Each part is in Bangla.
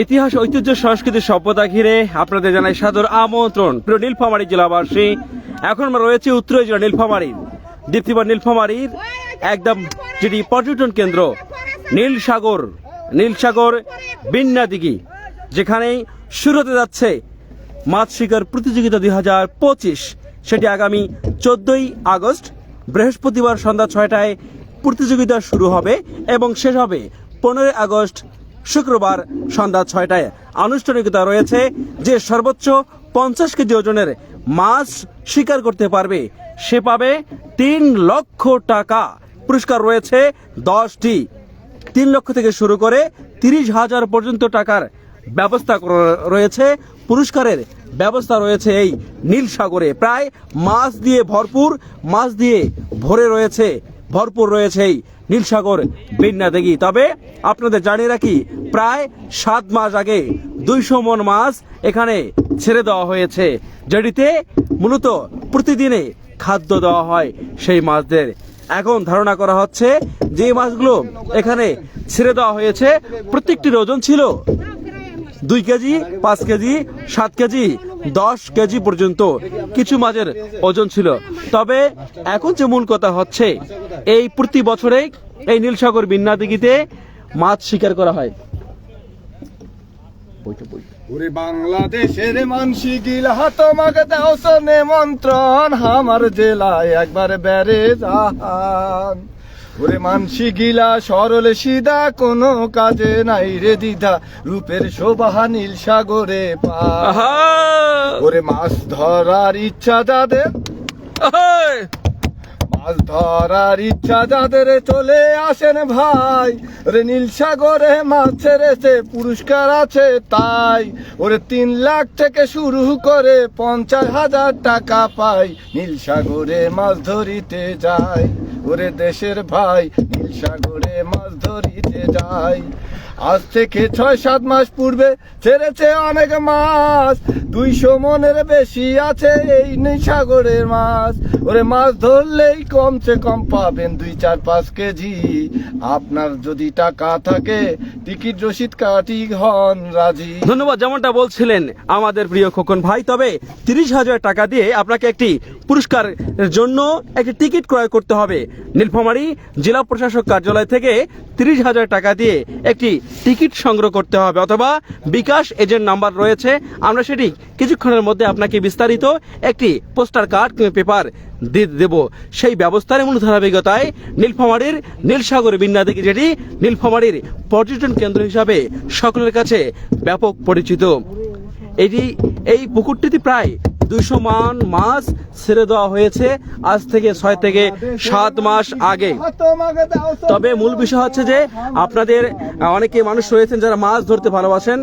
ইতিহাস, ঐতিহ্য, সংস্কৃতি সভ্যতা ঘিরে আপনাদের জানাই সাদর আমন্ত্রণ। প্রিয় নীলফামারী জেলাবাসী, এখন আমরা রয়েছে উত্তর জেলা নীলফামারীর দীপ্তিবার নীলফামারীর একদম যেটি পর্যটন কেন্দ্র, নীলসাগর নীলসাগর বিন্যা দিঘি যেখানেই শুরু হতে যাচ্ছে মাছ শিকার প্রতিযোগিতা দুই হাজার পঁচিশ। সেটি আগামী চোদ্দই আগস্ট, বৃহস্পতিবার সন্ধ্যা ছয়টায় প্রতিযোগিতা শুরু হবে এবং শেষ হবে পনেরোই আগস্ট শুক্রবার সন্ধ্যা ছয়টায় আনুষ্ঠানিকতা রয়েছে যে সর্বোচ্চ পঞ্চাশ কেজি ওজনের মাছ শিকার করতে পারবে। সে পাবে তিন লক্ষ টাকা। পুরস্কার রয়েছে দশটি। তিন লক্ষ থেকে শুরু করে তিরিশ হাজার পর্যন্ত টাকার ব্যবস্থা রয়েছে। পুরস্কারের ব্যবস্থা রয়েছে এই নীল সাগরে। প্রায় মাছ দিয়ে ভরপুর, মাছ দিয়ে ভরে রয়েছে ভরপুর রয়েছে এই নীলসাগর বিন্যা দেগি তবে আপনাদের জানিয়ে রাখি, প্রায় সাত মাস আগে দুইশো মন মাছ এখানে ছেড়ে দেওয়া হয়েছে, যেটিতে মূলত প্রতিদিনে খাদ্য দেওয়া হয় সেই মাছদের। এখন ধারণা করা হচ্ছে যে মাছগুলো এখানে ছেড়ে দেওয়া হয়েছে। প্রত্যেকটির ওজন ছিল দুই কেজি, পাঁচ কেজি, সাত কেজি দশ কেজি পর্যন্ত কিছু মাছের ওজন ছিল। তবে এখন যে মূল কথা হচ্ছে, এই প্রতি বছরে এই নীলসাগর বিন্যা দিঘিতে মাছ শিকার করা হয়। ওরে বাংলাদেশের মানসি গিলা তোমাকে দাও মন্ত্রণ আমার জেলায় একবার বেড়ে যান। ওরে মানসি গিলা সরল সিধা কোনো কাজে নাই রে দিদা রূপের শোভা নীল সাগরে পা ওরে মাছ ধরার ইচ্ছা যাদের মাছ ধরার ইচ্ছা যাদের চলে আসেন ভাই। ওরে নীল সাগরে মাছ ছেড়েছে পুরস্কার আছে তাই। ওরে তিন লাখ থেকে শুরু করে পঞ্চাশ হাজার টাকা পাই। নীল সাগরে মাছ ধরিতে যায় ওরে দেশের ভাই, নীল সাগরে মাছ ধরিতে যাই। আজ থেকে ছয়, সাত মাস পূর্বে ছেড়েছে অনেক মাছ, দুইশো মনের বেশি আছে এই নীল সাগরের মাছ। ওরে মাছ ধরলেই কমসে কম পাবেন দুই, চার, পাঁচ কেজি। আপনার যদি টাকা থাকে, টিকিট রসিদ কাটি হন রাজি। ধন্যবাদ, যেমনটা বলছিলেন আমাদের প্রিয় খোকন ভাই, তবে তিরিশ হাজার টাকা দিয়ে আপনাকে একটি পুরস্কারের জন্য একটি টিকিট ক্রয় করতে হবে। নীলফামারী জেলা প্রশাসক কার্যালয় থেকে তিরিশ হাজার টাকা দিয়ে একটি টিকিট সংগ্রহ করতে হবে অথবা বিকাশ এজেন্ট নাম্বার রয়েছে। আমরা সেটি কিছুক্ষণের মধ্যে আপনাকে বিস্তারিত একটি পোস্টার কার্ড কিংবা পেপার দিয়ে দেব। সেই ব্যবস্থার মূল ধারাবাহিকতায় নীলফামারীর নীলসাগর বিন্যা যেটি নীলফামারীর পর্যটন কেন্দ্র হিসাবে সকলের কাছে ব্যাপক পরিচিত। এটি, এই পুকুরটিতে প্রায় দুইশো মান মাছ ছেড়ে দেওয়া হয়েছে আজ থেকে ছয় থেকে সাত মাস আগে। তবে মূল বিষয় হচ্ছে যে আপনাদের, অনেকে মানুষ রয়েছেন যারা মাছ ধরতে ভালোবাসেন,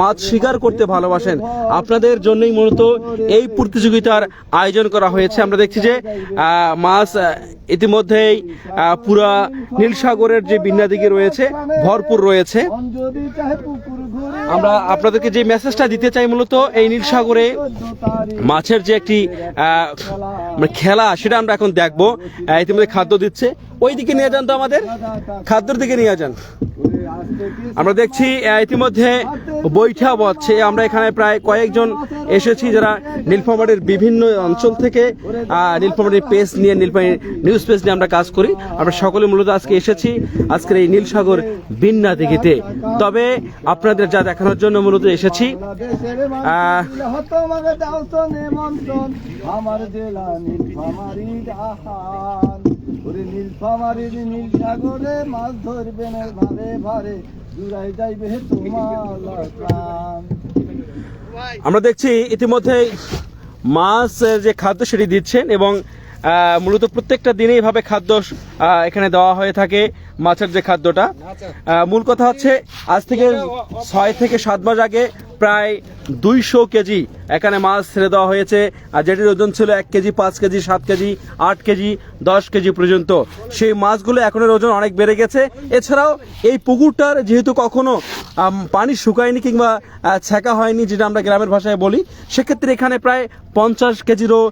মাছ শিকার করতে ভালোবাসেন। আপনাদের জন্যই মূলত এই প্রতিযোগিতার আয়োজন করা হয়েছে। আমরা দেখছি যে মাছ ইতিমধ্যেই পুরা নীলসাগরের যে বিন্যাদিকে রয়েছে, ভরপুর রয়েছে। আমরা আপনাদেরকে যে মেসেজটা দিতে চাই মূলত, এই নীলসাগরে মাছের যে একটি মানে খেলা সেটা আমরা এখন দেখব। ইতিমধ্যে খাদ্য দিচ্ছে। ওই দিকে নিয়ে যান তো আমাদের? খাদ্যর দিকে নিয়ে যান। আমরা দেখছি ইতিমধ্যে বৈঠা বচ্ছে আমরা এখানে প্রায় কয়েকজন এসেছি যারা নীলফামারীর বিভিন্ন অঞ্চল থেকে নীলফামারীর পেজ নিয়ে নীলফামারীর নিউজ পেজ নিয়ে আমরা কাজ করি। আমরা সকলে মূলত আজকে এসেছি, আজকের এই নীলসাগর বিন্যা দিঘিতে। তবে আপনাদের যা দেখানোর জন্য মূলত এসেছি ওরে নীলফামারির নীল সাগরে মাছ ধরবেন ভারে ভারে। জুড়াই যাইবে তোমার আমরা দেখছি ইতিমধ্যে মাছ যে খাদ্য সেটি দিচ্ছেন এবং মূলত প্রত্যেকটা দিনে এভাবে খাদ্য এখানে দেওয়া হয়ে থাকে। মাছের যে খাদ্যটা। মূল কথা হচ্ছে আজ থেকে ছয় থেকে সাত মাস আগে প্রায় দুইশো কেজি এখানে মাছ ছেড়ে দেওয়া হয়েছে। আর যেটির ওজন ছিল এক কেজি পাঁচ কেজি সাত কেজি আট কেজি দশ কেজি পর্যন্ত। সেই মাছগুলো এখনের ওজন অনেক বেড়ে গেছে। এছাড়াও এই পুকুরটার যেহেতু কখনো পানি শুকায়নি কিংবা ছেঁকা হয়নি যেটা আমরা গ্রামের ভাষায় বলি সেক্ষেত্রে এখানে প্রায় পঞ্চাশ কেজিরও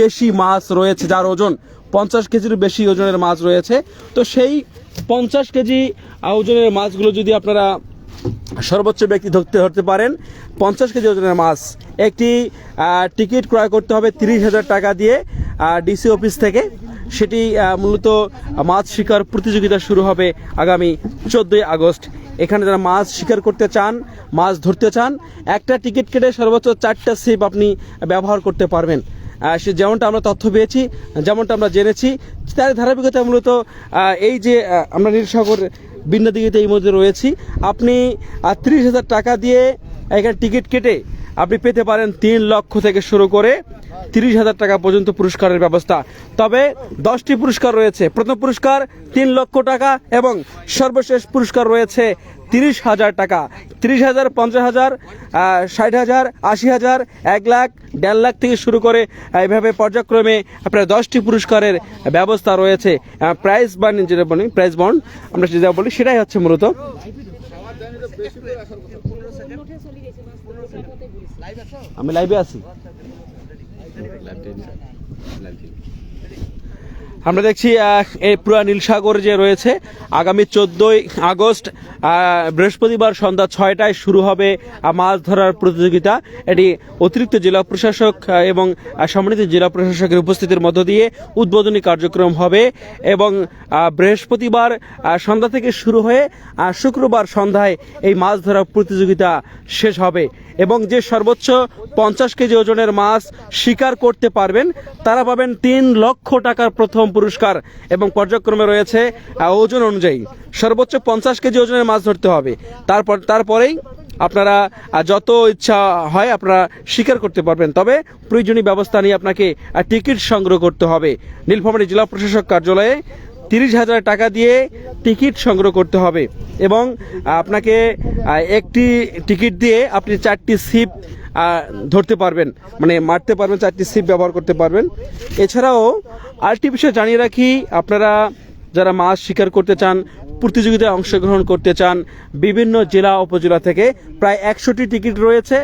বেশি মাছ রয়েছে যার ওজন। পঞ্চাশ কেজিরও বেশি ওজনের মাছ রয়েছে। তো সেই পঞ্চাশ কেজি ওজনের মাছগুলো যদি আপনারা সর্বোচ্চ ব্যক্তি ধরতে ধরতে পারেন, পঞ্চাশ কেজি ওজনের মাছ, একটি টিকিট ক্রয় করতে হবে তিরিশ হাজার টাকা দিয়ে ডিসি অফিস থেকে। সেটি মূলত মাছ শিকার প্রতিযোগিতা শুরু হবে আগামী চোদ্দোই আগস্ট। এখানে যারা মাছ শিকার করতে চান, মাছ ধরতে চান, একটা টিকিট কেটে সর্বোচ্চ চারটা সিপ আপনি ব্যবহার করতে পারবেন। যেমনটা আমরা তথ্য পেয়েছি, যেমনটা আমরা জেনেছি, তার ধারাবাহিকতা মূলত এই যে আমরা নীলসাগর বিন্যাদিগিতে এই মধ্যে রয়েছি। আপনি ত্রিশ হাজার টাকা দিয়ে এখানে টিকিট কেটে আপনি পেতে পারেন তিন লক্ষ থেকে শুরু করে তিরিশ হাজার টাকা পর্যন্ত পুরস্কারের ব্যবস্থা। তবে দশটি পুরস্কার রয়েছে। প্রথম পুরস্কার তিন লক্ষ টাকা এবং সর্বশেষ পুরস্কার রয়েছে তিরিশ হাজার টাকা। তিরিশ হাজার, পঞ্চাশ হাজার ষাট হাজার, আশি হাজার, এক লাখ, দেড় লাখ থেকে শুরু করে এইভাবে পর্যায়ক্রমে প্রায় দশটি পুরস্কারের ব্যবস্থা রয়েছে। প্রাইজ বান্ড যেটা বলি প্রাইস বন্ড আমরা যেটা বলি, সেটাই হচ্ছে মূলত। আমি লাইভে আছি। আমরা দেখছি এই পুরা নীলসাগর যে রয়েছে, আগামী চোদ্দোই আগস্ট বৃহস্পতিবার সন্ধ্যা ছয়টায় শুরু হবে মাছ ধরার প্রতিযোগিতা। এটি অতিরিক্ত জেলা প্রশাসক এবং সম্মানিত জেলা প্রশাসকের উপস্থিতির মধ্য দিয়ে উদ্বোধনী কার্যক্রম হবে এবং বৃহস্পতিবার সন্ধ্যা থেকে শুরু হয়ে শুক্রবার সন্ধ্যায় এই মাছ ধরার প্রতিযোগিতা শেষ হবে এবং যে সর্বোচ্চ পঞ্চাশ কেজি ওজনের মাছ শিকার করতে পারবেন, তারা পাবেন তিন লক্ষ টাকার প্রথম পুরস্কার এবং পর্যায়ক্রমে রয়েছে ওজন অনুযায়ী। সর্বোচ্চ পঞ্চাশ কেজি ওজনের মাছ ধরতে হবে। তারপর, তারপরেই আপনারা যত ইচ্ছা হয় আপনারা স্বীকার করতে পারবেন। তবে প্রয়োজনীয় ব্যবস্থা নিয়ে আপনাকে টিকিট সংগ্রহ করতে হবে। নীলফামারী জেলা প্রশাসক কার্যালয়ে তিরিশ হাজার টাকা দিয়ে টিকিট সংগ্রহ করতে হবে। এবং আপনাকে একটি টিকিট দিয়ে আপনি চারটি সিপ ধরতে পারবেন মানে মারতে পারবেন, চারটি সিপ ব্যবহার করতে পারবেন। এছাড়াও আরেকটি বিষয় জানিয়ে রাখি, আপনারা যারা মাছ শিকার করতে চান, প্রতিযোগিতায় অংশগ্রহণ করতে চান, বিভিন্ন জেলা উপজেলা থেকে প্রায় একশোটি টিকিট রয়েছে।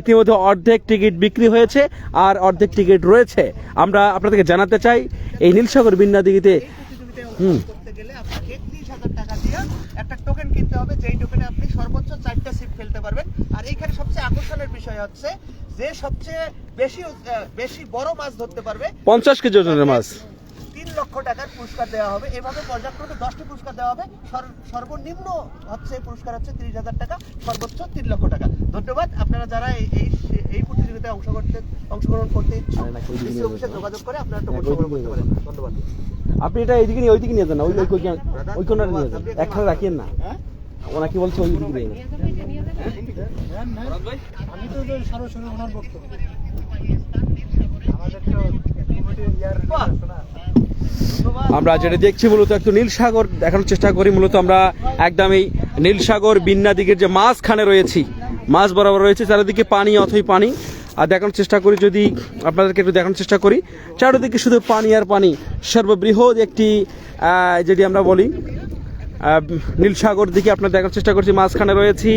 ইতিমধ্যে অর্ধেক টিকিট বিক্রি হয়েছে আর অর্ধেক টিকিট রয়েছে। আমরা আপনাদেরকে জানাতে চাই, এই নীলসাগর বিন্যাদিগিতে প্রতিযোগিতায় টোকেন কিনতে হবে যেই টোকেনে আপনি সর্বোচ্চ চারটা সিট ফেলতে পারবেন। আর এইখানে সবচেয়ে আকর্ষণের বিষয় হচ্ছে যে সবচেয়ে বেশি বেশি বড় মাছ ধরতে পারবে পঞ্চাশ কেজি ওজনের মাছ। লক্ষ টাকার পুরস্কার দেওয়া হবে। এভাবে পর্যায়ক্রমে দশটি পুরস্কার দেওয়া হবে। সর- সর্বনিম্ন হচ্ছে পুরস্কার হচ্ছে তিরিশ হাজার টাকা সর্বোচ্চ তিন লক্ষ টাকা। ধন্যবাদ। আপনারা যারা এই এই এই প্রতিযোগিতায় অংশ করতে অংশগ্রহণ করতে ইচ্ছুক অফিসে যোগাযোগ করে আপনারা একটা অংশগ্রহণ করতে পারেন। ধন্যবাদ। আপনি এটা এইদিকে নিয়ে ওইদিকে নিয়ে যান না ওই ওই ওই কোনারে নিয়ে যান। একখানে রাখিয়েন না। ওনাকে বলছে ওই দিকে নিয়ে যান। আমি তো সরাসরি ওনার বক্তব্য আমাদের তো কমিটির ইয়ার না আমরা যেটা দেখছি মূলত একটু নীলসাগর দেখানোর চেষ্টা করি, মূলত আমরা একদম এই নীলসাগর বিন্না দিকের যে মাঝখানে রয়েছি মাছ বরাবর রয়েছে, চারিদিকে পানি, অথই পানি। আর দেখানোর চেষ্টা করি, যদি আপনাদেরকে একটু দেখানোর চেষ্টা করি, চারিদিকে শুধু পানি আর পানি, সর্ববৃহৎ একটি যেটি আমরা বলি নীলসাগর দিকে আপনার দেখার চেষ্টা করছি, মাঝখানে রয়েছি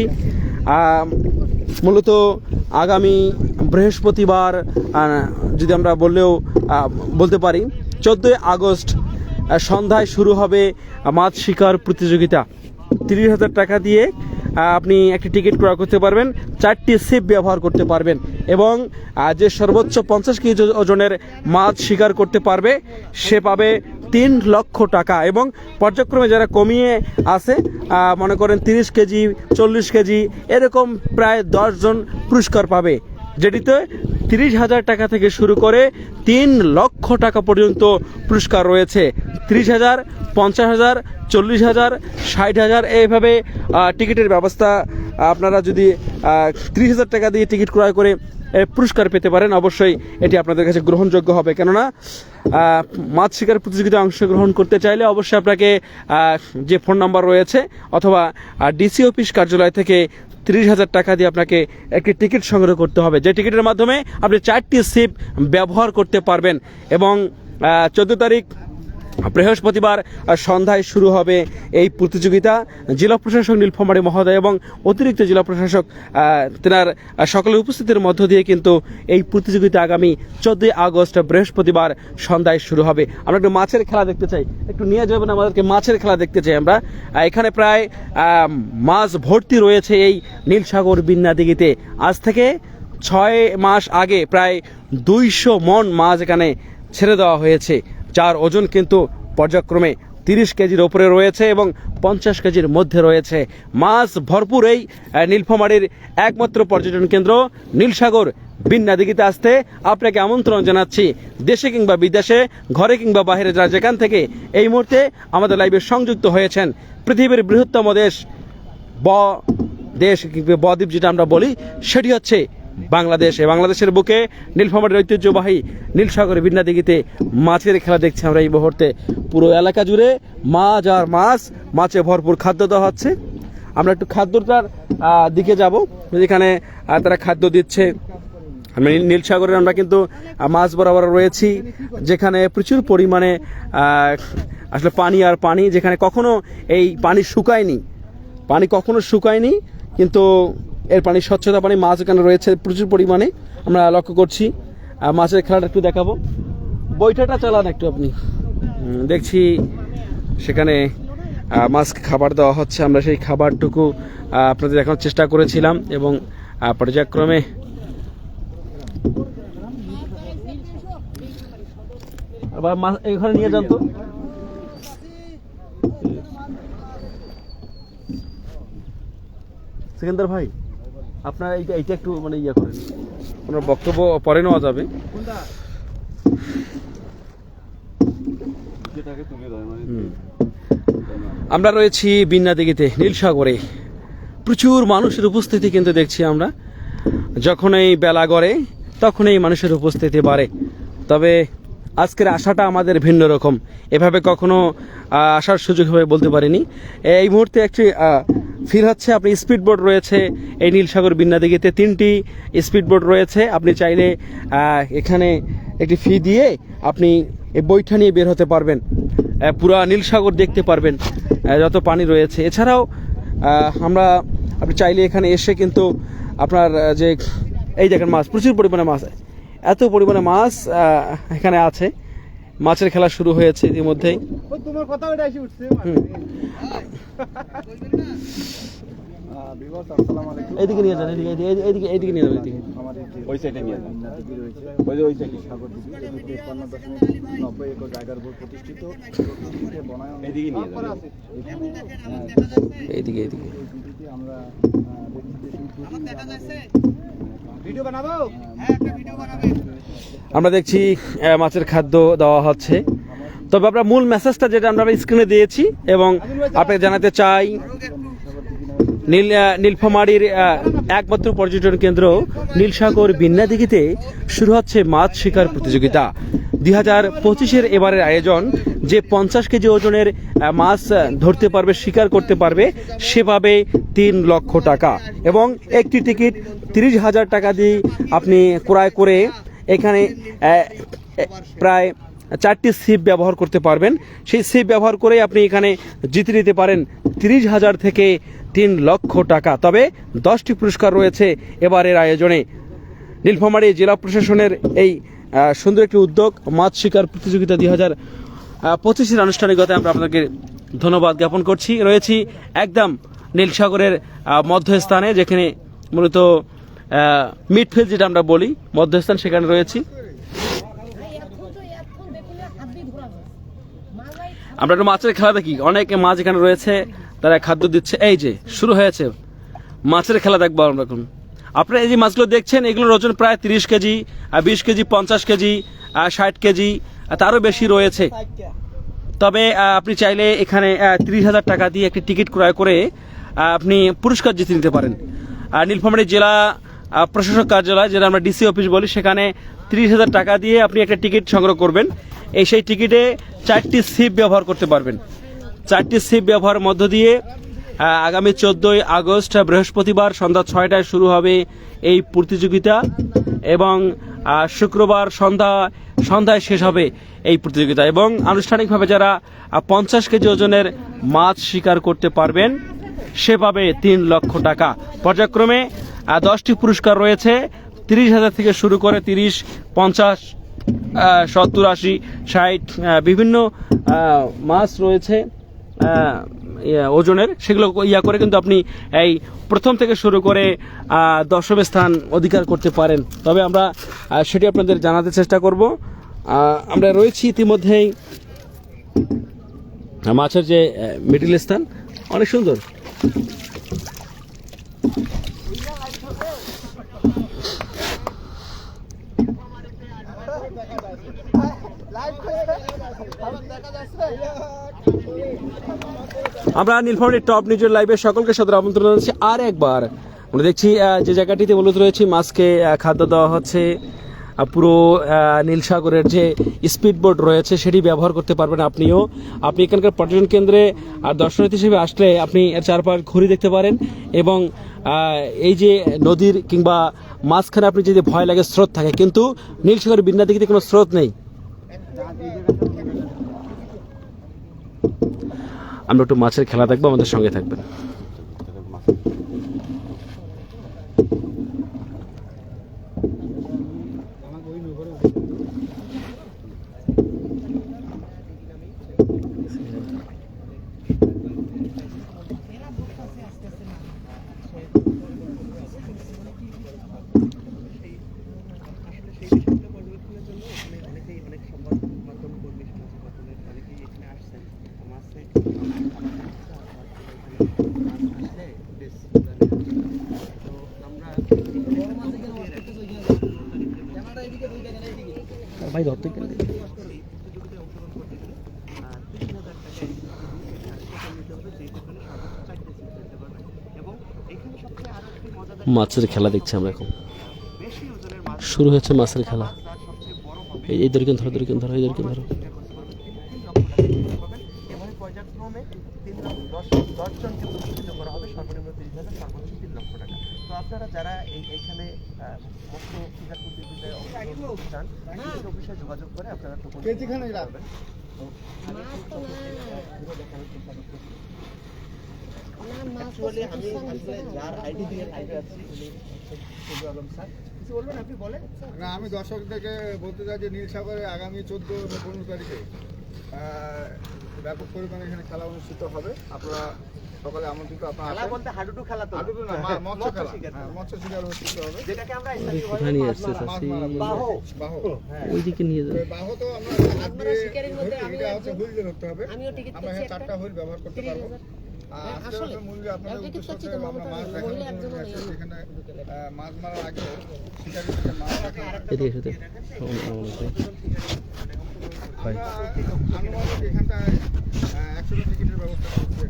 মূলত আগামী বৃহস্পতিবার যদি আমরা বললেও বলতে পারি চোদ্দোই আগস্ট সন্ধ্যায় শুরু হবে মাছ শিকার প্রতিযোগিতা। তিরিশ হাজার টাকা দিয়ে আপনি একটি টিকিট ক্রয় করতে পারবেন, চারটি সিপ ব্যবহার করতে পারবেন এবং যে সর্বোচ্চ পঞ্চাশ কেজি ওজনের মাছ শিকার করতে পারবে, সে পাবে তিন লক্ষ টাকা এবং পর্যায়ক্রমে যারা কমিয়ে আছে মনে করেন তিরিশ কেজি, চল্লিশ কেজি, এরকম প্রায় জন পুরস্কার পাবে। যেটিতে তিরিশ হাজার টাকা থেকে শুরু করে তিন লক্ষ টাকা পর্যন্ত পুরস্কার রয়েছে। তিরিশ হাজার, পঞ্চাশ হাজার, চল্লিশ হাজার, ষাট হাজার, এইভাবে টিকিটের ব্যবস্থা আপনারা যদি ত্রিশ হাজার টাকা দিয়ে টিকিট ক্রয় করে পুরস্কার পেতে পারেন, অবশ্যই এটি আপনাদের কাছে গ্রহণযোগ্য হবে। কেননা মাছ শিকার প্রতিযোগিতায় অংশগ্রহণ করতে চাইলে অবশ্যই আপনাকে যে ফোন নাম্বার রয়েছে অথবা ডিসি অফিস কার্যালয় থেকে তিরিশ হাজার টাকা দিয়ে আপনাকে একটি টিকিট সংগ্রহ করতে হবে। যে টিকিটের মাধ্যমে আপনি চারটি সিপ ব্যবহার করতে পারবেন এবং চোদ্দ তারিখ বৃহস্পতিবার সন্ধ্যায় শুরু হবে এই প্রতিযোগিতা। জেলা প্রশাসক নীলফামারী মহোদয় এবং অতিরিক্ত জেলা প্রশাসক তেনার সকলের উপস্থিতির মধ্য দিয়ে কিন্তু এই প্রতিযোগিতা আগামী চোদ্দই আগস্ট বৃহস্পতিবার সন্ধ্যায় শুরু হবে। আমরা একটু মাছের খেলা দেখতে চাই। একটু নিয়ে যাবেন আমাদেরকে মাছের খেলা দেখতে চাই আমরা। এখানে প্রায় মাছ ভর্তি রয়েছে এই নীলসাগর বিন্যা দিঘিতে আজ থেকে ছয় মাস আগে প্রায় দুইশো মন মাছ এখানে ছেড়ে দেওয়া হয়েছে। যার ওজন কিন্তু পর্যায়ক্রমে তিরিশ কেজির ওপরে রয়েছে এবং পঞ্চাশ কেজির মধ্যে রয়েছে। মাছ ভরপুর এই নীলফামারীর একমাত্র পর্যটন কেন্দ্র নীলসাগর। বিন্যা দিঘিতে আসতে আপনাকে আমন্ত্রণ জানাচ্ছি। দেশে কিংবা বিদেশে, ঘরে কিংবা বাইরে যারা যেখান থেকে এই মুহূর্তে আমাদের লাইভে সংযুক্ত হয়েছেন, পৃথিবীর বৃহত্তম দেশ, ব, দেশ কিংবা বদ্বীপ যেটা আমরা বলি, সেটি হচ্ছে বাংলাদেশ। বাংলাদেশের বুকে নীলফামারের ঐতিহ্যবাহী নীলসাগর বিন্যা দিঘিতে মাছের খেলা দেখছি আমরা এই মুহূর্তে। পুরো এলাকা জুড়ে মাছ আর মাছ, মাছে ভরপুর খাদ্য দেওয়া হচ্ছে। আমরা একটু খাদ্যটার দিকে যাব। যেখানে তারা খাদ্য দিচ্ছে। নীল- নীলসাগরে আমরা কিন্তু মাছ বরাবর রয়েছি। যেখানে প্রচুর পরিমাণে আসলে পানি আর পানি, যেখানে কখনো এই পানি শুকায়নি। পানি কখনো শুকায়নি, কিন্তু এর পানি স্বচ্ছতা পানি মাছ এখানে রয়েছে প্রচুর পরিমাণে আমরা লক্ষ্য করছি। আর মাছের খেলাটা একটু দেখাবো। বইটাটা চালান একটু আপনি। দেখছি সেখানে মাছ খাবার দেওয়া হচ্ছে। আমরা সেই খাবারটুকু আপনাদের দেখানোর চেষ্টা করেছিলাম এবং পর্যায়ক্রমে আবার মাছ এখানে নিয়ে যান তো। সেকেন্দার ভাই আপনার এইটা এইটা একটু মানে ইয়ে করেন। ওনার বক্তব্য পরে নেওয়া যাবে। আমরা রয়েছি বিন্যা দিঘিতে নীলসাগরে। প্রচুর মানুষের উপস্থিতি কিন্তু দেখছি আমরা। যখন এই বেলা গড়ে তখন এই মানুষের উপস্থিতি বাড়ে। তবে আজকের আশাটা আমাদের ভিন্ন রকম। এভাবে কখনো আসার সুযোগ হবে বলতে পারিনি। এই মুহূর্তে একটি ফিল হচ্ছে আপনি স্পিড বোট রয়েছে, এই নীলসাগর বিন্যাদিগিতে তিনটি স্পিড বোট রয়েছে। আপনি চাইলে এখানে একটি ফি দিয়ে আপনি এই বইটা নিয়ে বের হতে পারবেন। পুরা নীলসাগর দেখতে পারবেন যত পানি রয়েছে। এছাড়াও আমরা, আপনি চাইলে এখানে এসে কিন্তু আপনার যে, এই দেখেন মাছ, প্রচুর পরিমাণে মাছ, এত পরিমাণে মাছ এখানে আছে। মাছের খেলা শুরু হয়েছে ইতিমধ্যেই। তোমার কথা ওটা এসে উঠছে। হুম। বিবাস আসসালামু আলাইকুম এইদিকে নিয়ে যান এদিকে এদিকে এইদিকে এইদিকে নিয়ে যান এদিকে ওই সাইডে নিয়ে যান। ওই যে ওই সাইডে। সাগর তেপ্পান্ন দশমিক নব্বই একর জায়গার উপর প্রতিষ্ঠিত নিয়ে যান। এইদিকে এইদিকে আমরা ভিডিও বানাবো আমরা দেখছি মাছের খাদ্য দেওয়া হচ্ছে তবে আমরা মূল মেসেজটা যেটা আমরা স্ক্রিনে দিয়েছি এবং আপনাকে জানাতে চাই নীল নীলফামারীর একমাত্র পর্যটন কেন্দ্র নীলসাগর বিন্যাদিঘিতে শুরু হচ্ছে মাছ শিকার প্রতিযোগিতা। দুই হাজার পঁচিশের এবারের আয়োজন যে পঞ্চাশ কেজি ওজনের মাছ ধরতে পারবে, শিকার করতে পারবে, সেভাবে তিন লক্ষ টাকা। এবং একটি টিকিট তিরিশ হাজার টাকা দিয়ে আপনি ক্রয় করে এখানে প্রায় চারটি সিপ ব্যবহার করতে পারবেন। সেই সিপ ব্যবহার করে আপনি এখানে জিতে নিতে পারেন তিরিশ হাজার থেকে তিন লক্ষ টাকা। তবে দশটি পুরস্কার রয়েছে এবারের আয়োজনে। নীলফামারী জেলা প্রশাসনের এই সুন্দর একটি উদ্যোগ, মাছ শিকার প্রতিযোগিতা দুই হাজার পঁচিশের আনুষ্ঠানিকতায় আমরা আপনাকে ধন্যবাদ জ্ঞাপন করছি। রয়েছি একদম নীলসাগরের মধ্যস্থানে, যেখানে মূলত মিডফিল্ড যেটা আমরা বলি, মধ্যস্থান, সেখানে রয়েছি। আমরা একটু মাছের খেলা দেখি। অনেক মাছ এখানে রয়েছে। তারা খাদ্য দিচ্ছে। এই যে, শুরু হয়েছে। মাছের খেলা দেখব আমরা এখন। আপনারা এই যে মাছগুলো দেখছেন, এগুলোর ওজন প্রায় তিরিশ কেজি, আর বিশ কেজি, পঞ্চাশ কেজি, আর ষাট কেজি তারও বেশি রয়েছে। তবে আপনি চাইলে এখানে তিরিশ হাজার টাকা দিয়ে একটি টিকিট ক্রয় করে আপনি পুরস্কার জিতে নিতে পারেন। আর নীলফামারী জেলা প্রশাসক কার্যালয়, যেটা আমরা ডিসি অফিস বলি, সেখানে তিরিশ হাজার টাকা দিয়ে আপনি একটা টিকিট সংগ্রহ করবেন। এই সেই টিকিটে চারটি সিপ ব্যবহার করতে পারবেন। চারটি সিপ ব্যবহারের মধ্য দিয়ে আগামী চোদ্দোই আগস্ট বৃহস্পতিবার সন্ধ্যা ছয়টায় শুরু হবে এই প্রতিযোগিতা এবং শুক্রবার সন্ধ্যা, সন্ধ্যায় শেষ হবে এই প্রতিযোগিতা এবং আনুষ্ঠানিকভাবে যারা পঞ্চাশ কেজি ওজনের মাছ শিকার করতে পারবেন, সে পাবে তিন লক্ষ টাকা। পর্যায়ক্রমে দশটি পুরস্কার রয়েছে, তিরিশ হাজার থেকে শুরু করে তিরিশ, পঞ্চাশ সত্তর, আশি, ষাট বিভিন্ন মাছ রয়েছে। ওজনের, সেগুলো ইয়া করে কিন্তু আপনি এই প্রথম থেকে শুরু করে দশম স্থান অধিকার করতে পারেন। তবে আমরা সেটি আপনাদের জানাতে চেষ্টা করব। আমরা রয়েছি ইতিমধ্যেই মাছের যে মিডিল স্থান, অনেক সুন্দর। আমরা নীলফামারীর টপ নিউজের লাইভে সকলকে সাদর আমন্ত্রণ জানাচ্ছি। আর একবার আমরা দেখছি যে জায়গাটিতে মূলত রয়েছে, মাছকে খাদ্য দেওয়া হচ্ছে পুরো নীলসাগরের যে স্পিড বোট রয়েছে, সেটি ব্যবহার করতে পারবেন আপনিও। আপনি এখানকার পর্যটন কেন্দ্রে আর দর্শনার্থী হিসেবে আসলে আপনি এর চারপাশ ঘুরে দেখতে পারেন এবং এই যে নদীর কিংবা মাঝখানে আপনি যদি ভয় লাগে স্রোত থাকে, কিন্তু নীলসাগরের বিন্যা দিকে কোনো স্রোত নেই। আমরা একটু মাছের খেলা দেখব আমাদের সঙ্গে থাকবেন অনেকেই অনেক সংবাদ মাধ্যম কর্মী সমাজ মাধ্যমের অনেকেই এখানে আসছেন মাছে আসলে বেশ তো আমরা ভাই ধরতে গেলে প্রতিযোগিতায় অংশগ্রহণ করতে গেলে তিন হাজার টাকা নিতে হবে যেই দোকানে সর্বোচ্চ চারটে সিট দিতে পারবে এবং এখানে সবচেয়ে আরও একটি মজাদার মাছের খেলা দেখছি আমরা এখন। শুরু হয়েছে মাছের খেলা। এই দরিকেন ধরো দরিকেন ধরো এই দরিকেন ধরো। পর্যায়ক্রমে তিন লক্ষ দশ দশজনকে করা হবে সর্বনিম্ন তিরিশ হাজার সর্বোচ্চ তিন লক্ষ টাকা তো আপনারা যারা এইখানে যোগাযোগ করে আপনারা অ্যাকচুয়ালি আমি আসলে যার আইডি দিয়ে লাইভে আছি উনি আলম স্যার। কিছু বলবেন আপনি বলেন। না আমি দর্শকদেরকে বলতে চাই যে নীলসাগরে আগামী চোদ্দ পনেরো তারিখে ব্যাপক পরিমাণে এখানে খেলা অনুষ্ঠিত হবে। আপনারা সকালে আমন্ত্রিত আপনারা খেলা বলতে হাডুডু খেলা তো। হাডুডু না, মৎস্য খেলা। হ্যাঁ, মৎস্য শিকার অনুষ্ঠিত হবে। যেটাকে আমরা কোথায় নিয়ে আসছে মারা- মাছ মারা বলি। বাহো। বাহো ওইদিকে নিয়ে যাও তো তো আমরা হাত দিয়ে শিকারের মধ্যে ধরতে- হচ্ছে একজন। হুইল দিয়ে ধরতে হবে। আমিও টিকিট আমরা চারটা। হুইল ব্যবহার করতে পারব। হ্যাঁ, আসলে। মাছ মারার আগে আমরা আনুমানিক এখানটায় একশোটা টিকিটের ব্যবস্থা করছি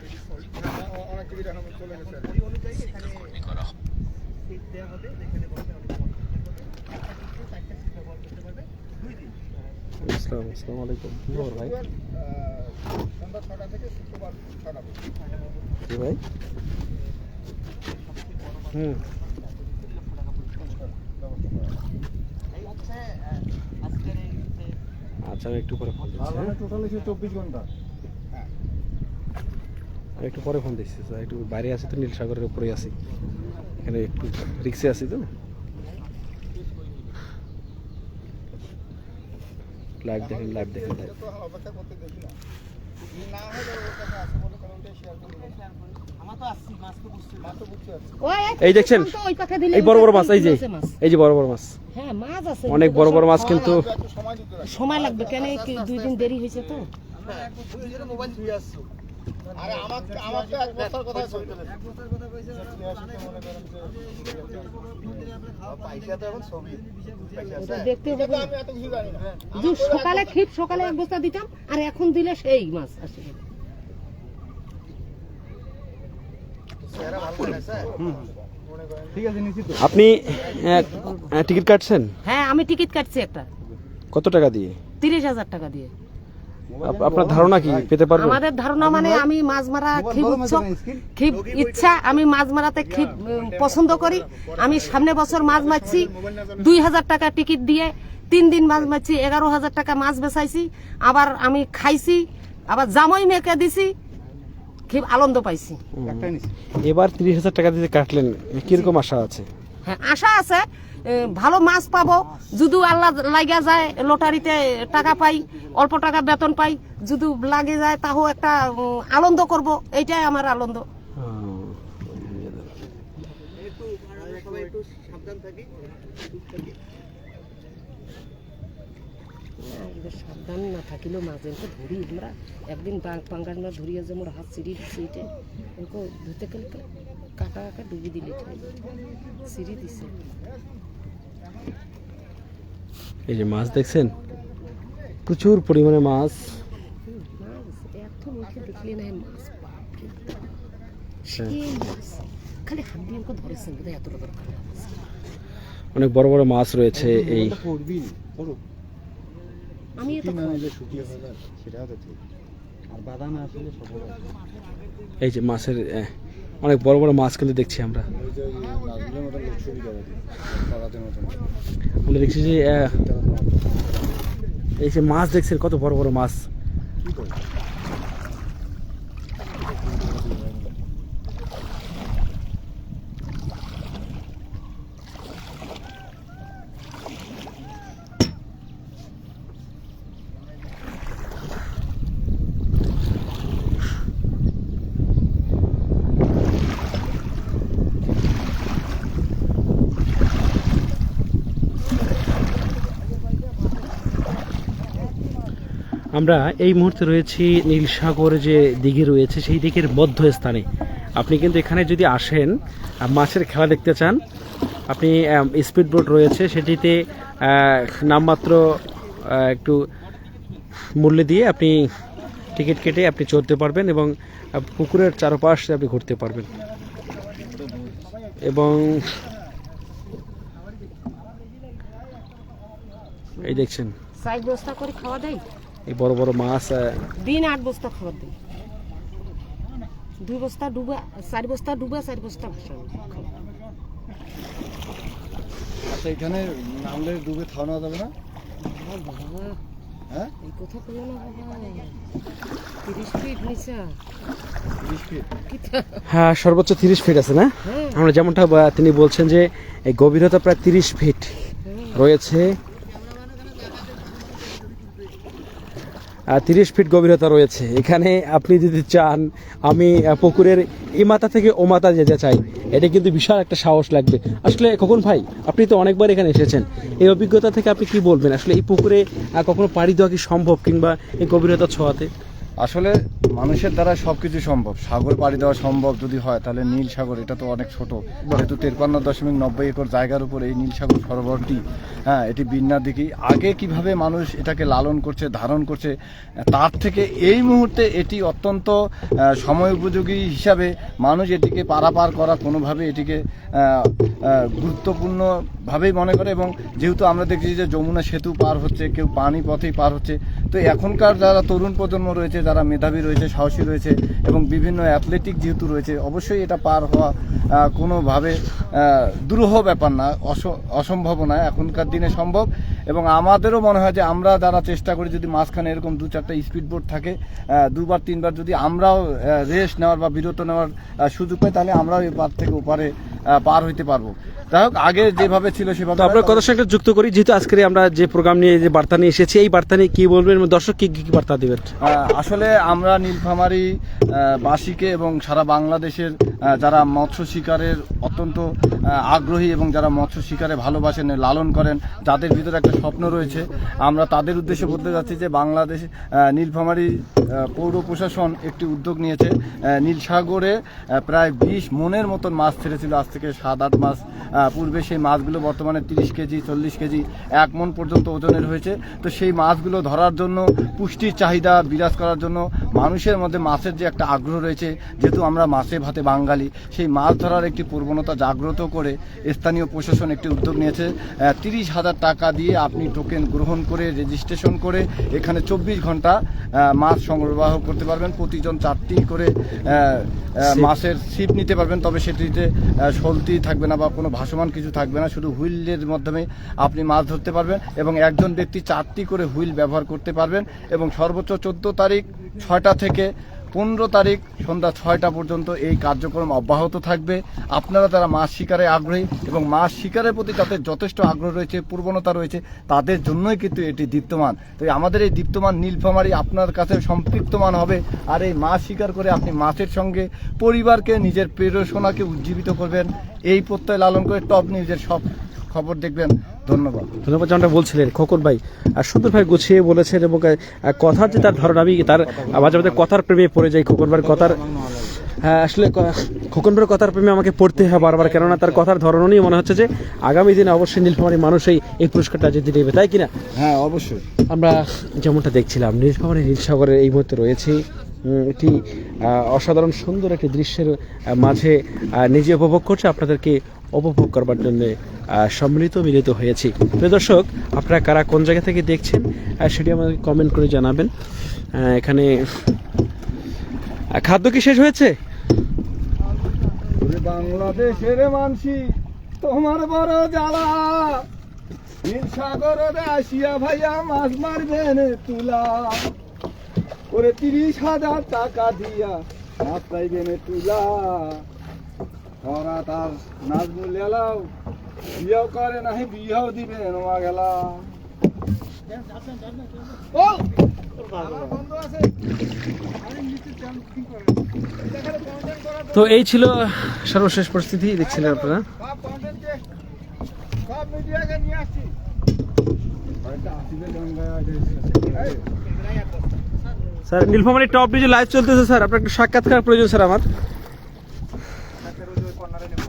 কিছু অ- অনেক টিকিট এখন চলে গেছে। দেওয়া হবে যেখানে বসে অনেক মজা করবে একটা টিকিটে চারটা সিট ব্যবহার করতে আসসালাম আলাইকুম। কি খবর ভাই? কি ভাই। হুম। আচ্ছা আমি একটু পরে ফোন দিচ্ছি হ্যাঁ? টোটাল হচ্ছে চব্বিশ ঘণ্টা। আমি একটু পরে ফোন দিচ্ছি একটু বাইরে আছি তো নীলসাগরের উপরে আছি। এখানে একটু রিক্সে আছি তো লাইভ দেখেন লাইভ দেখেন live। এটা তো অপেক্ষা করতে দেখি না যদি না হয় তাহলে ওর কাছে আসে বলে কারণ ওটাই শেয়ার করে দেবো আমার তো আসছি মাছ তো বুঝছি মাছ তো দেখেন লাইভ দেখেন এই দেখছেন? এই বড় বড় মাছ এই যে এই যে বড় বড় মাছ। হ্যাঁ মাছ আছে অনেক বড় বড় মাছ কিন্তু সময় রাখি সময় লাগবে কেন দুই দিন দেরি হয়েছে তো? মোবাইল আরে আমার আমার তো এক বছর কথা এক বছর কথা কইছে মনে করেন পয়সা তো এখন ছবি। পয়সা ওটা আছে দেখতে হবে। আমি এত কিছু জানি না। সকালে ঠিক সকালে এক বস্তা দিতাম আর এখন দিলে সেই মাছ আসে। চেহারা ভালো দেখাচ্ছে ঠিক আছে নিশ্চিত। আপনি টিকিট কাটছেন? হ্যাঁ আমি টিকিট কাটছি একটা। কত টাকা দিয়ে? তিরিশ হাজার টাকা দিয়ে। আপনার ধারণা কি? পেতে পারবেন? আমাদের ধারণা মানে আমি মাছ মারা খুব উৎসুক খুব ইচ্ছা আমি মাছ মারাতে খুব পছন্দ করি। আমি সামনে বছর মাছ মারছি দুই হাজার টাকা টিকিট দিয়ে তিন দিন মাছ মারছি এগারো হাজার টাকা মাছ বেচাইছি আবার আমি খাইছি আবার জামাই মেয়েকে দিছি খুব আনন্দ পাইছি। এবার তিরিশ হাজার টাকা দিয়ে কাটলেন কীরকম আশা আছে? হ্যাঁ আশা আছে ভালো মাছ পাবো। যদি আল্লাহ লাগা যায়, লটারিতে টাকা পাই, অল্প টাকা বেতন পাই, যদি লাগে যায় তাও একটা আনন্দ করব। এইটাই আমার আনন্দ। সাবধান না থাকিলেও এনকে ধরি। আমরা একদিন পাঙ্গাস মাছ ধরিয়া যে মোর হাত সিঁড়ি দিচ্ছে ধুতে গেলে কাকা কাকা ডুবি দিলে সিঁড়ি দিছে। এই যে মাছ দেখছেন? প্রচুর পরিমাণে মাছ। মাছ এত মুখে দেখলে না মাছ। সেই মাছ। খালি হাত দিয়ে ধরেছেন দরকার। অনেক বড় বড় মাছ রয়েছে এই আমি এই যে মাছের অনেক বড় বড় মাছ কিন্তু দেখছি আমরা। আমরা দেখছি যে এই যে মাছ দেখছেন, কত বড় বড় মাছ। আমরা এই মুহূর্তে রয়েছি নীলসাগর যে দিঘি রয়েছে, সেই দিঘির মধ্যস্থানে। আপনি কিন্তু এখানে যদি আসেন মাছের খেলা দেখতে চান, আপনি স্পিড বোট রয়েছে, সেটিতে নামমাত্র একটু মূল্য দিয়ে আপনি টিকিট কেটে আপনি চলতে পারবেন এবং পুকুরের চারপাশ আপনি ঘুরতে পারবেন। এবং এই দেখছেন। চার বস্তা করে খাওয়া দেয় এই বড় বড় মাছ দিন আট বস্তা খাবার দেয় দুই বস্তা ডুবা চার বস্তা ডুবা চার বস্তা আচ্ছা এখানে নামলে ডুবে খাওয়ানো যাবে না? হ্যাঁ? এই কথা না তিরিশ ফিট নিচা। হ্যাঁ সর্বোচ্চ তিরিশ ফিট আছে না? হ্যাঁ। আমরা যেমনটা তিনি বলছেন যে এই গভীরতা প্রায় তিরিশ ফিট রয়েছে। তিরিশ ফিট গভীরতা রয়েছে। এখানে আপনি যদি চান, আমি পুকুরের এই মাথা থেকে ও মাথা যেতে চাই। এটা কিন্তু বিশাল একটা সাহস লাগবে। আসলে কখন ভাই, আপনি তো অনেকবার এখানে এসেছেন। এই অভিজ্ঞতা থেকে আপনি কি বলবেন? আসলে এই পুকুরে কখনো পাড়ি দেওয়া কি সম্ভব কিংবা এই গভীরতা ছোঁয়াতে? আসলে মানুষের দ্বারা সবকিছু সম্ভব। সাগর পাড়ি দেওয়া সম্ভব যদি হয়, তাহলে নীল সাগর, এটা তো অনেক ছোট। যেহেতু তেরপান্ন দশমিক নব্বই একর জায়গার উপর এই নীল সাগর সরোবরটি হ্যাঁ এটি বিন্যার দিকে। আগে কীভাবে মানুষ এটাকে লালন করছে, ধারণ করছে, তার থেকে এই মুহূর্তে এটি অত্যন্ত সময় উপযোগী হিসাবে মানুষ এটিকে পারাপার করা, কোনোভাবে এটিকে গুরুত্বপূর্ণভাবেই মনে করে এবং যেহেতু আমরা দেখছি যে যমুনা সেতু পার হচ্ছে, কেউ পানি পথেই পার হচ্ছে, তো এখনকার যারা তরুণ প্রজন্ম রয়েছে যারা মেধাবী রয়েছে, সাহসী রয়েছে এবং বিভিন্ন অ্যাথলেটিক যেহেতু রয়েছে, অবশ্যই এটা পার হওয়া কোনোভাবে দুরূহ ব্যাপার না, অস- অসম্ভব না এখনকার দিনে সম্ভব। এবং আমাদেরও মনে হয় যে আমরা যারা চেষ্টা করি যদি মাঝখানে এরকম দু চারটা স্পিড বোট থাকে দুবার, তিনবার যদি আমরাও রেস্ট নেওয়ার বা বিরত নেওয়ার সুযোগ পাই, তাহলে আমরাও এপার থেকে ওপারে পার হইতে পারব। যাই হোক আগে যেভাবে ছিল সেভাবে আপনার কথার সঙ্গে যুক্ত করি যেহেতু আজকে আমরা যে প্রোগ্রাম নিয়ে যে বার্তা নিয়ে এসেছি এই বার্তা নিয়ে কি বলবেন? এবং দর্শক কি কি বার্তা দিবেন? আসলে আমরা নীলফামারী বাসীকে এবং সারা বাংলাদেশের যারা মৎস্য শিকারের অত্যন্ত আগ্রহী এবং যারা মৎস্য শিকারে ভালোবাসেন লালন করেন যাদের ভিতরে একটা স্বপ্ন রয়েছে আমরা তাদের উদ্দেশ্যে বলতে যাচ্ছি যে বাংলাদেশ নীলফামারী পৌর প্রশাসন একটি উদ্যোগ নিয়েছে। নীলসাগরে প্রায় বিশ মনের মতন মাছ ছেড়েছিল আজ থেকে সাত আট মাস পূর্বে সেই মাছগুলো বর্তমানে তিরিশ কেজি, চল্লিশ কেজি, এক মন পর্যন্ত ওজনের হয়েছে। তো সেই মাছগুলো ধরার জন্য, পুষ্টির চাহিদা বিরাজ করার জন্য মানুষের মধ্যে মাছের যে একটা আগ্রহ রয়েছে যেহেতু আমরা মাছে ভাতে বাঙালি সেই মাছ ধরার একটি প্রবণতা জাগ্রত করে স্থানীয় প্রশাসন একটি উদ্যোগ নিয়েছে। তিরিশ হাজার টাকা দিয়ে আপনি টোকেন গ্রহণ করে রেজিস্ট্রেশন করে এখানে চব্বিশ ঘণ্টা মাছ সংগ্রহ করতে পারবেন। প্রতিজন চারটি করে মাছের ছিপ নিতে পারবেন। তবে সেটিতে সলতি থাকবে না বা কোনো ভাসমান কিছু থাকবে না। শুধু হুইলের মাধ্যমে আপনি মাছ ধরতে পারবেন এবং একজন ব্যক্তি চারটি করে হুইল ব্যবহার করতে পারবেন এবং সর্বোচ্চ চোদ্দ তারিখ ছয়টা থেকে পনেরো তারিখ সন্ধ্যা ছয়টা পর্যন্ত এই কার্যক্রম অব্যাহত থাকবে। আপনারা যারা মাছ শিকারে আগ্রহী এবং মাছ শিকারের প্রতি তাদের যথেষ্ট আগ্রহ রয়েছে, প্রবণতা রয়েছে, তাদের জন্যই কিন্তু এটি দীপ্তমান। তো আমাদের এই দীপ্তমান নীলফামারি আপনার কাছে সম্পৃক্তমান হবে আর এই মাছ শিকার করে আপনি মাছের সঙ্গে পরিবারকে, নিজের প্রেরণাকে উজ্জীবিত করবেন। এই প্রত্যয় লালন করে টপ নিউজের সব খবর দেখবেন। ধন্যবাদ। ধন্যবাদ যেমনটা বলছিলেন খোকন ভাই। আর সুন্দর ভাই গুছিয়ে বলেছেন এবং কথার যে তার ধারণা আমি তার মাঝে মাঝে কথার প্রেমে পড়ে যাই খোকন ভাইয়ের কথার। হ্যাঁ আসলে খোকন ভাইয়ের কথার প্রেমে আমাকে পড়তে হয় বারবার কেননা তার কথার ধরন নিয়ে মনে হচ্ছে যে আগামী দিনে অবশ্যই নীলফামারী মানুষ এই পুরস্কারটা জিতে নেবে তাই কিনা? হ্যাঁ অবশ্যই। আমরা যেমনটা দেখছিলাম নীলফামারী নীলসাগরের এই মুহূর্তে রয়েছে একটি অসাধারণ সুন্দর একটি দৃশ্যের মাঝে নিজে উপভোগ করছে। আপনাদেরকে উপভোগ করবার জন্য সম্মিলিত মিলিত হয়েছি। প্রিয় দর্শক, আপনারা কারা কোন জায়গা থেকে দেখছেন সেটি আমাকে কমেন্ট করে জানাবেন। এখানে খাদ্য কি শেষ হয়েছে? বাংলাদেশের মানসি, তোমার বড় জ্বালা। সাগরে আসিয়া ভাইয়া মাছ মারবেন তুলা। ওরে তিরিশ হাজার টাকা দিয়া মাছ পাইবেন তুলা। ওরা তার নাচ বিয়েও করে নাহি বিয়েও দিবেন ওমা গেলা। তো এই ছিল সর্বশেষ পরিস্থিতি, দেখছিলেন আপনারা। নিয়ে sir Nilphamari top DJ live চলতেছে, স্যার। আপনার একটু সাক্ষাৎকার প্রয়োজন, স্যার, আমার হুম? ঠিক আছে মামা? বাংলাদেশের মানসি তোমাকে দেব নিমন্ত্রণ। গাড়ি ওটা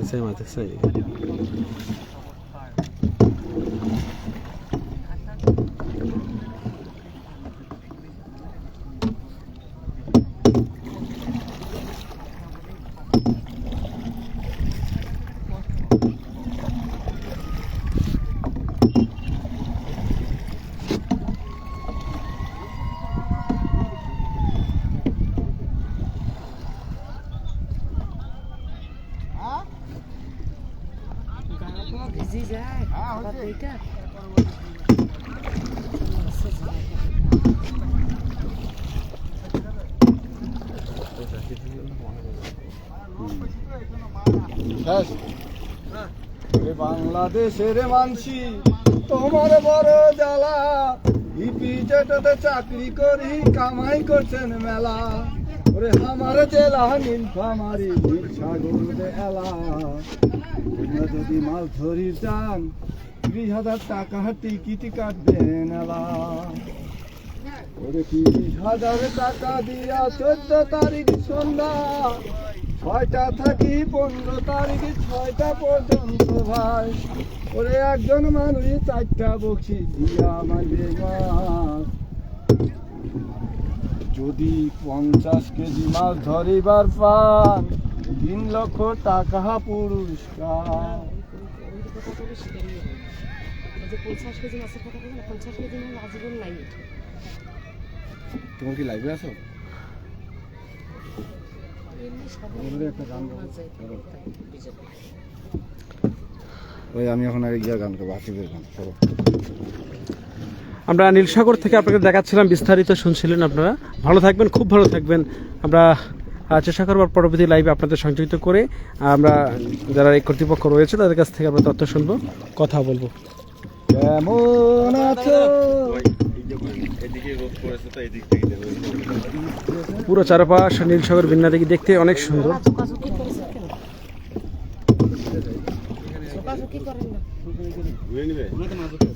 Essa é mata, essa aí. বাংলাদেশের মানসি, তোমার বড় জ্বালা। ইপি জেটাতে চাকরি করি, কামাই করছেন মেলা। ওরে আমার জেলা নীলফামারি নীল সাগর এলা। তোমরা যদি মাছ ধরি চান ত্রিশ হাজার টাকা টিকিট কাটবেন এলা ওরে তিরিশ হাজার টাকা দিয়া চোদ্দ তারিখ সন্ধ্যা। ছয়টা থাকি পনেরো তারিখ, ছয়টা পর্যন্ত ভাই। ওরে একজন মানুষ চারটা বকছি দিয়া মাছ যদি পঞ্চাশ কেজি মাছ ধরিবার পান, তিন লক্ষ টাকা পুরস্কার। কেজি মাছের তোমার কি লাইভে আছো এমনি আমাদের একটা গান গাবো। মাছ যায় চলো। বিজেপি ওই আমি এখন আর ইয়া গান করব হাসিবের গান চলো আমরা নীলসাগর থেকে আপনাকে দেখাচ্ছিলাম বিস্তারিত শুনছিলেন আপনারা ভালো থাকবেন খুব ভালো থাকবেন আমরা চেষ্টা করব পরবর্তী লাইভে আপনাদের সংযুক্ত করে আমরা যারা এই কর্তৃপক্ষ রয়েছে তাদের কাছ থেকে আমরা তথ্য শুনব কথা বলব কেমন আছো পুরো চারপাশ নীলসাগর বিন্না দেখি দেখতে অনেক সুন্দর। করেন না।